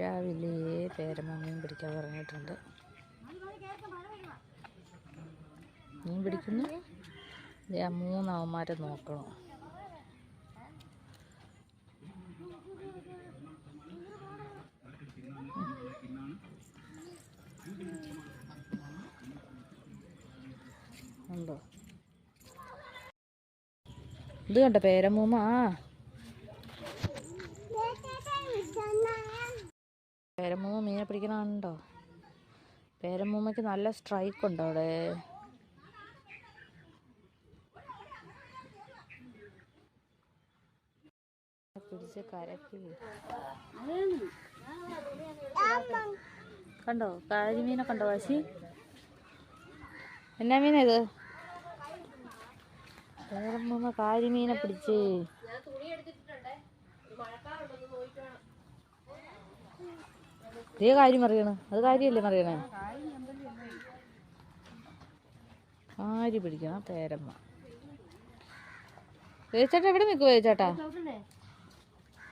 രാവിലെ പേരമ്മ മീൻ പിടിക്കാൻ പറഞ്ഞിട്ടുണ്ട്. മീൻ പിടിക്കുന്നു. ആ മൂന്നവന്മാരെ നോക്കണം. ഉണ്ടോ? ഇത് കണ്ടോ പേരമ്മൂമ്മ? ആ. പേരമ്മൂമ്മ മീനെ പിടിക്കണുണ്ടോ പേരമ്മൂമ്മയ്ക്ക് നല്ല സ്ട്രൈക്ക് ഉണ്ടോ അവിടെ? പിടിച്ച് കരക്കി. കണ്ടോ? കാരിമീനെ കണ്ടോ വാശി? എന്നാ മീനാ ഇത്? പേരമ്മൂമ്മ കാരിമീനെ പിടിച്ച്. ഇതേ കാര്യം അറിയണ അത് കാര്യല്ലേ അറിയണേ കാരി പിടിക്കണം? പേരമ്മ. വേച്ചേട്ടാ എവിടെ നിൽക്കും വേച്ചേട്ടാ